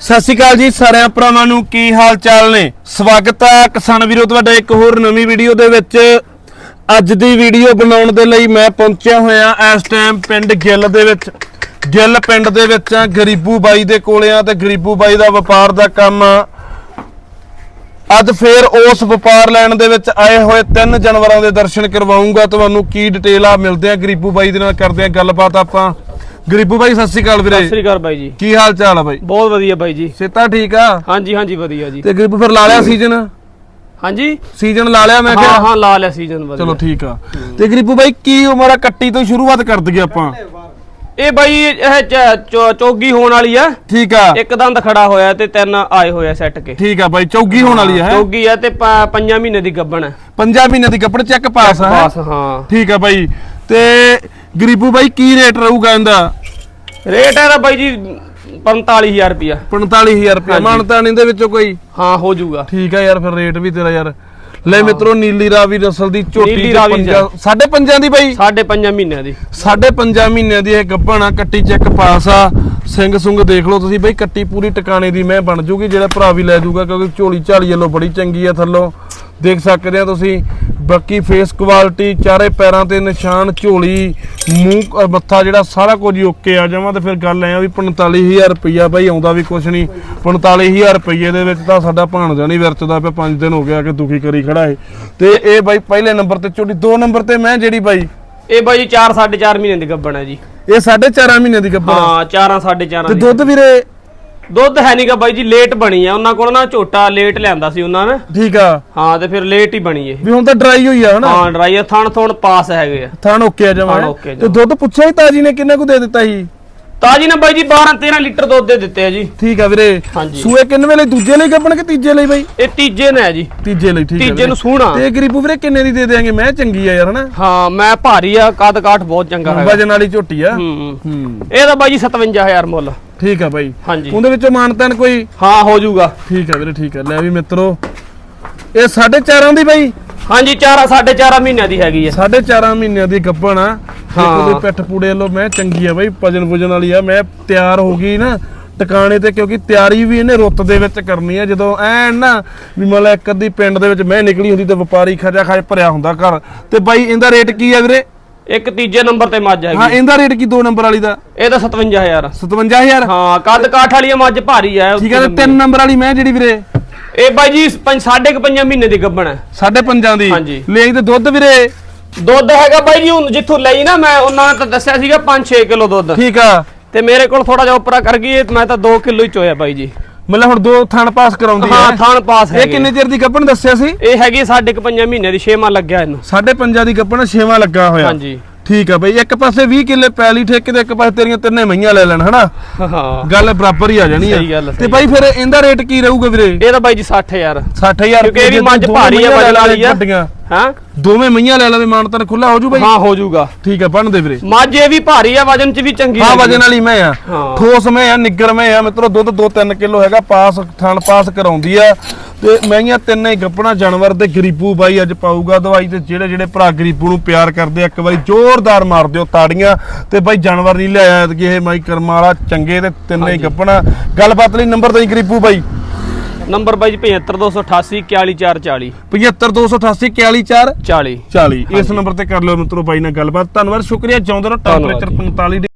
ਸਤਿ ਸ਼੍ਰੀ ਅਕਾਲ ਜੀ ਸਾਰਿਆਂ ਭਰਾਵਾਂ ਨੂੰ ਕੀ ਹਾਲ ਚਾਲ ਨੇ? ਸਵਾਗਤ ਹੈ ਕਿਸਾਨ ਵੀਰੋ ਤੁਹਾਡਾ ਇੱਕ ਹੋਰ ਨਵੀਂ ਵੀਡੀਓ ਦੇ ਵਿੱਚ। ਅੱਜ ਦੀ ਵੀਡੀਓ ਬਣਾਉਣ ਦੇ ਲਈ ਮੈਂ ਪਹੁੰਚਿਆ ਹੋਇਆ ਇਸ ਟਾਈਮ ਪਿੰਡ ਗਿੱਲ ਦੇ ਵਿੱਚ। ਗਿੱਲ ਪਿੰਡ ਦੇ ਵਿੱਚ ਆ ਗਰੀਬੂ ਬਾਈ ਦੇ ਕੋਲੇ ਆ ਤੇ ਗਰੀਬੂ ਬਾਈ ਦਾ ਵਪਾਰ ਦਾ ਕੰਮ ਆ। ਅੱਜ ਫੇਰ ਉਸ ਵਪਾਰ ਲੈਣ ਦੇ ਵਿੱਚ ਆਏ ਹੋਏ ਤਿੰਨ ਜਾਨਵਰਾਂ ਦੇ ਦਰਸ਼ਨ ਕਰਵਾਉਂਗਾ। ਤੁਹਾਨੂੰ ਕੀ ਡਿਟੇਲ ਆ, ਮਿਲਦੇ ਆ ਗਰੀਬੂ ਬਾਈ ਦੇ ਨਾਲ, ਕਰਦੇ ਆ ਗੱਲਬਾਤ ਆਪਾਂ। ਗਰੀਬੂ ਬਾਈ ਸਤਿ ਸ਼੍ਰੀ ਅਕਾਲ ਵੀਰੇ। ਸਤਿ ਸ੍ਰੀ ਅਕਾਲ ਬਾਈ ਜੀ। ਕੀ ਹਾਲ ਚਾਲ ਆ ਬਾਈ? ਬਹੁਤ ਵਧੀਆ ਬਾਈ ਜੀ। ਸਿੱਤਾ ਠੀਕ ਆ? ਹਾਂਜੀ ਹਾਂਜੀ ਵਧੀਆ ਜੀ। ਤੇ ਗਰੀਬ ਫਿਰ ਲਾ ਲਿਆ ਸੀਜ਼ਨ? ਹਾਂਜੀ? ਸੀਜ਼ਨ ਲਾ ਲਿਆ ਮੈਂ ਹਾਂ ਕਿਹਾ। ਹਾਂ ਲਾ ਲਿਆ ਸੀਜ਼ਨ ਵਧੀਆ। ਚਲੋ ਠੀਕ ਆ। ਤੇ ਗਰੀਬੂ ਬਾਈ ਕੀ ਉਮਰ ਆ? ਕੱਟੀ ਤੋਂ ਸ਼ੁਰੂਆਤ ਕਰ ਦਈਏ ਆਪਾਂ। ਇਹ ਬਾਈ ਇਹ ਚੋਗੀ ਹੋਣ ਵਾਲੀ ਆ। ਠੀਕ ਆ। ਇੱਕ ਦੰਦ ਖੜਾ ਹੋਇਆ ਤੇ ਤਿੰਨ ਆਏ ਹੋਇਆ ਸੈੱਟ ਕੇ। ਠੀਕ ਆ ਬਾਈ ਚੌਗੀ ਹੋਣ ਵਾਲੀ ਹੈ? ਚੋਗੀ ਆ ਤੇ ਪ- ਪੰਜਾਂ ਮਹੀਨੇ ਦੀ ਗੱਬਣ ਹੈ ਪੰਜਾਂ ਮਹੀਨੇ ਦੀ ਕੱਪੜ ਚੈੱਕ ਪਾਸ ਆ ਹੈਂ? ਬਸ ਹਾਂ। ਠੀਕ ਆ ਬਾਈ। ਤੇ ਗਰੀਬੂ ਬਾਈ ਕੀ ਰੇਟ ਰਹੂਗਾ ਇਹਦਾ? ਰੇਟ ਇਹਦਾ ਬਾਈ ਜੀ 45000 ਰੁਪਿਆ 45000 ਰੁਪਏ। ਮਾਨਤਾਨ ਇਹਦੇ ਵਿੱਚੋਂ ਕੋਈ? ਹਾਂ ਹੋ ਜਾਊਗਾ। ਠੀਕ ਆ ਯਾਰ ਫਿਰ ਰੇਟ ਵੀ ਤੇਰਾ ਯਾਰ। ਲੈ ਮਿੱਤਰੋ ਨੀਲੀ ਰਾਵੀ ਨਸਲ ਦੀ ਝੋਟੀ ਸਾਢੇ ਪੰਜਾਂ ਦੀ ਬਾਈ? ਸਾਢੇ ਪੰਜਾਂ ਮਹੀਨਿਆਂ ਦੀ। ਸਾਢੇ ਪੰਜਾਂ ਮਹੀਨਿਆਂ ਦੀ ਇਹ ਗੱਭਣ ਆ ਕੱਟੀ ਚੈੱਕ ਪਾਸ ਆ। ਸਿੰਘ ਸੁੰਗ ਦੇਖ ਲਓ ਤੁਸੀਂ ਬਈ ਕੱਟੀ ਪੂਰੀ ਟਿਕਾਣੇ ਦੀ ਮੈਂ ਬਣ ਜੂਗੀ ਜਿਹੜਾ ਭਰਾ ਵੀ ਲੈ ਜੂਗਾ ਕਿਉਂਕਿ ਝੋਲੀ ਝਾਲੀ ਵੱਲੋਂ ਬੜੀ ਚੰਗੀ ਆ ਥੱਲੋਂ। ਦੇਖ ਸਕਦੇ ਆ ਤੁਸੀਂ ਬਾਕੀ ਫੇਸ ਕੁਆਲਿਟੀ ਚਾਰੇ ਪੈਰਾਂ ਤੇ ਨਿਸ਼ਾਨ ਝੋਲੀ ਮੂੰਹ ਮੱਥਾ ਜਿਹੜਾ ਸਾਰਾ ਕੁਝ ਓਕੇ ਆ। ਜਾਵਾਂ ਤੇ ਫਿਰ ਗੱਲ ਐ ਵੀ 45000 ਰੁਪਈਆ ਬਈ ਆਉਂਦਾ ਵੀ ਕੁਛ ਨਹੀਂ। 45000 ਰੁਪਈਏ ਦੇ ਵਿੱਚ ਤਾਂ ਸਾਡਾ ਭਾਣਜਾ ਨਹੀਂ ਵਰਤਦਾ ਪਿਆ 5 ਦਿਨ ਹੋ ਗਿਆ ਕਿ ਦੁਖੀ ਕਰੀ ਖੜਾ ਏ। ਤੇ ਇਹ ਬਾਈ ਪਹਿਲੇ ਨੰਬਰ ਤੇ ਝੋਟੀ ਦੋ ਨੰਬਰ ਤੇ ਮੈਂ ਜਿਹੜੀ ਬਾਈ ਇਹ ਬਾਈ ਜੀ 4 4.5 ਮਹੀਨੇ ਦੀ ਗੱਬਣ ਹੈ ਜੀ। ਇਹ 4.5 ਮਹੀਨੇ ਦੀ ਗੱਭਣ ਆ। ਹਾਂ 4 4.5 ਤੇ ਦੁੱਧ ਵੀਰੇ ਦੁੱਧ ਹੈ ਨਹੀਂਗਾ ਬਾਈ ਜੀ ਲੇਟ ਬਣੀ ਆ। ਉਹਨਾਂ ਕੋਲ ਨਾ ਝੋਟਾ ਲੇਟ ਲਿਆਂਦਾ ਸੀ ਉਹਨਾਂ ਨੇ। ਠੀਕ ਆ। ਹਾਂ ਤੇ ਫਿਰ ਲੇਟ ਹੀ ਬਣੀ ਇਹ। ਵੀ ਹੁਣ ਤਾਂ ਡਰਾਈ ਹੋਈ ਆ ਹਨਾ? ਹਾਂ ਡਰਾਈ ਥਣ ਥਣ ਪਾਸ ਹੈਗੇ ਆ। ਥਾਣ ਓਕੇ ਆ ਥਣ ਜਮਾ okay ਆ ਤੇ ਦੁੱਧ ਪੁੱਛਿਆ ਹੀ ਤਾਜੀ ਨੇ ਕਿੰਨੇ ਕੁ ਦੇ ਦਿੱਤਾ ਸੀ? ਤਾਜੀ ਨੇ ਬਾਈ ਜੀ 12 13 ਲੀਟਰ ਦੁੱਧ ਦੇ ਦਿੱਤੇ ਆ ਜੀ। ਠੀਕ ਆ ਵੀਰੇ। ਹਾਂਜੀ। ਸੂਏ ਕਿੰਨੇ ਵੇਲੇ ਦੂਜੇ ਲਈ ਗੱਪਣ ਕਿ ਤੀਜੇ ਲਈ ਬਾਈ? ਇਹ ਤੀਜੇ ਨੇ ਆ ਜੀ। ਤੀਜੇ ਲਈ ਠੀਕ ਆ ਤੀਜੇ ਵੀਰੇ। ਨੂੰ ਸੂਣਾ। ਤੇ ਗਰੀਬੂ ਵੀਰੇ ਕਿੰਨੇ ਦੀ ਦੇ ਦੇਾਂਗੇ ਮੈਂ ਚੰਗੀ ਆ ਯਾਰ ਹਨਾ? ਹਾਂ ਮੈਂ ਭਾਰੀ ਆ। ਕੱਦ ਕਾਠ ਬਹੁਤ ਚੰਗਾ ਹੈਗਾ। ਵਜਨ ਵਾਲੀ ਝੋਟੀ ਆ। ਹੂੰ। ਹੂੰ। ਇਹਦਾ ਬਾਈ ਜੀ 57000 ਮੁੱਲ। ਠੀਕ ਆ ਬਾਈ। ਹਾਂਜੀ। ਉਹਦੇ ਵਿੱਚੋਂ ਮਾਨਤਨ ਕੋਈ? ਹਾਂ ਹੋ ਜਾਊਗਾ। ਠੀਕ ਆ ਵੀਰੇ ਠੀਕ ਆ। ਲੈ ਵੀ ਮਿੱਤਰੋ ਇਹ 4.5 ਦੀ ਬਾਈ? ਹਾਂਜੀ 4 4.5 ਮਹੀਨਿਆਂ ਦੀ ਹੈਗੀ ਆ। 4.5 ਮਹੀਨਿਆਂ ਦੀ ਗੱਭਣ ਆ। ਹਾਂ। ਉਹਦੇ ਪਿੱਠ ਪੂੜੇ ਵੱਲੋਂ ਮੈਂ ਚੰਗੀ ਆ ਬਾਈ ਭਜਨ ਭੁਜਨ ਵਾਲੀ ਆ। ਮੈਂ ਤਿਆਰ ਹੋ ਗਈ ਨਾ ਟਿਕਾਣੇ ਤੇ ਕਿਉਂਕਿ ਤਿਆਰੀ ਵੀ ਇਹਨੇ ਰੁੱਤ ਦੇ ਵਿੱਚ ਕਰਨੀ ਆ। ਜਦੋਂ ਐਨ ਨਾ ਵੀ ਮਤਲਬ ਇੱਕ ਅੱਧੀ ਪਿੰਡ ਦੇ ਵਿੱਚ ਮੈਂ ਨਿਕਲੀ ਹੁੰਦੀ ਤੇ ਵਪਾਰੀ ਖਜਾ ਖਜ ਭਰਿਆ ਹੁੰਦਾ ਘਰ। ਤੇ ਬਾਈ ਇਹਦਾ ਰੇਟ ਕੀ ਆ ਵੀਰੇ? ਇੱਕ ਤੀਜੇ ਨੰਬਰ ਤੇ ਮੱਝ ਹਾਂ ਹੈਗੀ ਇਹਦਾ ਰੇਟ ਕੀ ਦੋ ਨੰਬਰ ਵਾਲੀ ਦਾ? ਇਹਦਾ 57000 57000 ਹਾਂ ਕੱਦ ਕਾਠ ਵਾਲੀ ਮੱਝ ਭਾਰੀ ਆ। ਠੀਕ ਆ ਤੇ ਤਿੰਨ ਨੰਬਰ ਵਾਲੀ ਮੈਂ ਜਿਹੜੀ ਵੀਰੇ। ਇਹ ਬਾਈ ਜੀ 5 5.5 ਮਹੀਨੇ ਦੀ ਗੱਬਣ ਹੈ। ਸਾਢੇ ਪੰਜਾਂ ਦੀ? ਹਾਂਜੀ। ਲਈ ਤੇ ਦੁੱਧ ਵੀਰੇ। ਦੁੱਧ ਹੈਗਾ ਬਾਈ ਜੀ ਹੁਣ ਜਿੱਥੋਂ ਲਈ ਨਾ ਮੈਂ ਉਹਨਾਂ ਨੇ ਤਾਂ ਦੱਸਿਆ ਸੀਗਾ 5-6 ਕਿਲੋ ਦੁੱਧ। ਠੀਕ ਆ। ਤੇ ਮੇਰੇ ਕੋਲ ਥੋੜਾ ਜਿਹਾ ਉੱਪਰਾ ਕਰ ਗਈ ਇਹ ਮੈਂ ਤਾਂ 2 ਕਿਲੋ ਹੀ ਚੋਇਆ ਬਾਈ ਜੀ। ਮਤਲਬ ਹੁਣ ਦੋ ਥਣ ਪਾਸ ਕਰਾਉਂਦੀ ਹਾਂ ਹੈ। ਥਾਣ ਪਾਸ ਹੈ ਇਹ ਕਿੰਨੇ ਚਿਰ ਦੀ ਗੱਭਣ ਦੱਸਿਆ ਸੀ? ਇਹ ਹੈਗੀ ਕੁ ਪੰਜਾਂ ਮਹੀਨੇ ਦੀ 6 ਮਾਹ ਲੱਗਿਆ ਇਹਨੂੰ। ਸਾਢੇ ਪੰਜਾਂ ਦੀ ਗੱਭਣ ਛੇਵਾਂ ਲੱਗਾ ਹੋਇਆ। ਹਾਂਜੀ। ਠੀਕ ਆ ਬਈ ਇੱਕ ਪਾਸੇ 20 ਕਿੱਲੇ ਪੈਲੀ ਠੇਕੇ ਤੇ ਇੱਕ ਪਾਸੇ ਤੇਰੀਆਂ ਤਿੰਨੇ ਮਈਆਂ ਲੈ ਲੈਣ ਹਨਾ? ਹਾਂ। ਗੱਲ ਬਰਾਬਰ ਹੀ ਆ ਜਾਣੀ ਆ। ਤੇ ਬਾਈ ਫਿਰ ਇਹਦਾ ਰੇਟ ਕੀ ਰਹੂਗਾ ਵੀਰੇ? ਇਹ ਤਾਂ ਬਾਈ ਜੀ 60000 60000 ਕਿਉਂਕਿ ਇਹ ਵੀ ਮੱਝ ਭਾਰੀ ਆ, ਮਈਆਂ ਵਜਨ ਲੈ ਵਾਲੀ ਆ। ਹਾਂ? ਦੋਵੇਂ ਮਈਆਂ ਲੈ ਲਵੇ ਮਾਨਤਨ ਖੁੱਲਾ ਹੋ ਜੂ ਬਾਈ। ਹਾਂ ਹੋ ਜਾਊਗਾ ਠੀਕ ਆ ਬਣ ਦੇ ਵੀਰੇ। ਮੱਝ ਵੀ ਭਾਰੀ ਆ ਵਜਨ ਚ ਵੀ ਚੰਗੀ ਹਾਂ ਵਜਨ ਵਾਲੀ ਮੈਂ ਆ। ਹਾਂ। ਠੋਸ ਮੈਂ ਆ ਨਿੱਗਰ ਮੈਂ ਆ। ਮਿੱਤਰੋ ਦੁੱਧ 2-3 ਕਿਲੋ ਹੈਗਾ ਪਾਸ ਥਣ ਪਾਸ ਕਰਾਉਂਦੀ ਆ। ਤੇ ਮਈਆਂ ਤਿੰਨੇ ਹੀ ਗੱਪਣਾ ਜਾਨਵਰ ਤੇ ਗਰੀਬੂ ਬਾਈ ਅੱਜ ਪਾਊਗਾ ਦਵਾਈ ਤੇ ਜਿਹੜੇ ਜਿਹੜੇ ਭਰਾ ਗਰੀਬੂ ਨੂੰ ਪਿਆਰ ਕਰਦੇ ਆ ਇੱਕ ਵਾਰੀ ਜ਼ੋਰਦਾਰ ਮਾਰ ਦਿਓ ਤਾੜੀਆਂ। ਤੇ ਬਾਈ ਜਾਨਵਰ ਨਹੀਂ ਲਿਆਇਆ ਕਿ ਇਹ ਮਾਈ ਕਰਮ ਵਾਲਾ ਚੰਗੇ ਤੇ ਤਿੰਨੇ ਹੀ ਗੱਪਣਾ। ਗੱਲਬਾਤ ਲਈ ਨੰਬਰ ਤੇ ਗਰੀਬੂ ਬਾਈ। ਨੰਬਰ ਬਾਈ ਜੀ 75288 41440 75288 414 40 40 ਇਸ ਨੰਬਰ ਤੇ ਕਰ ਲਿਓ ਮਿੱਤਰੋ ਬਾਈ ਨਾਲ ਗੱਲਬਾਤ। ਧੰਨਵਾਦ ਸ਼ੁਕਰੀਆ। ਚਾਹੁੰਦੇ ਰਹੋ ਟੈਂਪਰੇਚਰ 45